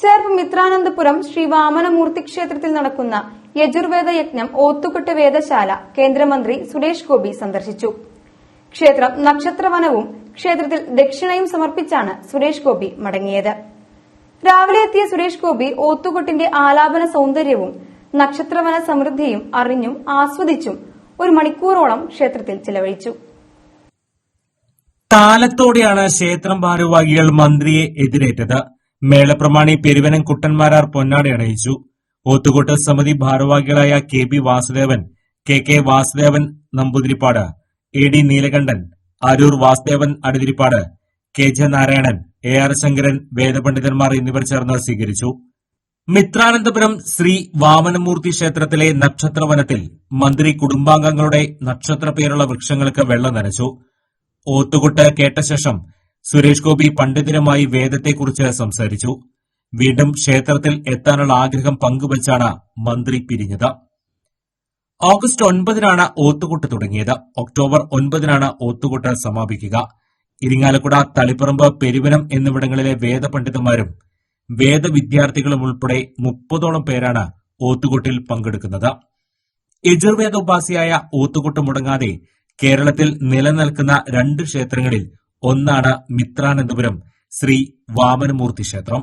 ചേർപ്പ് മിത്രാനന്തപുരം ശ്രീ വാമനമൂർത്തി ക്ഷേത്രത്തിൽ നടക്കുന്ന യജുർവേദ യജ്ഞം ഓത്തുകെട്ട് വേദശാല കേന്ദ്രമന്ത്രി സുരേഷ് ഗോപി സന്ദർശിച്ചു. ക്ഷേത്രം നക്ഷത്രവനവും ക്ഷേത്രത്തിൽ ദക്ഷിണയും സമർപ്പിച്ചാണ് സുരേഷ് ഗോപി മടങ്ങിയത്. രാവിലെ എത്തിയ സുരേഷ് ഗോപി ഓത്തുകൊട്ടിന്റെ ആലാപന സൗന്ദര്യവും നക്ഷത്രവന സമൃദ്ധിയും അറിഞ്ഞും ആസ്വദിച്ചും ഒരു മണിക്കൂറോളം ക്ഷേത്രത്തിൽ ചിലവഴിച്ചു. താലത്തോടെയാണ് ക്ഷേത്രം ഭാരവാഹികൾ മന്ത്രിയെ എതിരേറ്റത്. മേളപ്രമാണി പെരുവനം കുട്ടന്മാരാർ പൊന്നാടി അണയിച്ചു. ഓത്തുകൊട്ട് സമിതി ഭാരവാഹികളായ K P Vasudevan K K Vasudevan Namboothiripad A D Neelakantan Aroor Vasudevan Adithiripad K J Narayanan A R Sankaran വേദപണ്ഡിതന്മാർ എന്നിവർ ചേർന്ന് സ്വീകരിച്ചു. മിത്രാനന്തപുരം ശ്രീ വാമനമൂർത്തി ക്ഷേത്രത്തിലെ നക്ഷത്രവനത്തിൽ മന്ത്രി കുടുംബാംഗങ്ങളുടെ നക്ഷത്ര പേരുള്ള വൃക്ഷങ്ങൾക്ക് വെള്ളം നനച്ചു. ഓത്തുകൊട്ട് കേട്ട ശേഷം സുരേഷ് ഗോപി പണ്ഡിതരുമായി വേദത്തെക്കുറിച്ച് സംസാരിച്ചു. വീണ്ടും ക്ഷേത്രത്തിൽ എത്താനുള്ള ആഗ്രഹം പങ്കുവച്ചാണ് മന്ത്രി പിരിഞ്ഞത്. ഓഗസ്റ്റ് ഒൻപതിനാണ് ഓത്തുകൊട്ട് തുടങ്ങിയത്. ഒക്ടോബർ ഒൻപതിനാണ് ഓത്തുകൊട്ട് സമാപിക്കുക. ഇരിങ്ങാലക്കുട തളിപ്പറമ്പ് പെരുവനം എന്നിവിടങ്ങളിലെ വേദപണ്ഡിതന്മാരും വേദവിദ്യാർത്ഥികളും ഉൾപ്പെടെ മുപ്പതോളം പേരാണ് ഓത്തുകൊട്ടിൽ പങ്കെടുക്കുന്നത്. യജുർവേദ ഉപാസിയായ ഓത്തുകൊട്ട് മുടങ്ങാതെ കേരളത്തിൽ നിലനിൽക്കുന്ന രണ്ട് ക്ഷേത്രങ്ങളിൽ ഒന്നാണ് മിത്രാനന്തപുരം ശ്രീ വാമനമൂർത്തി ക്ഷേത്രം.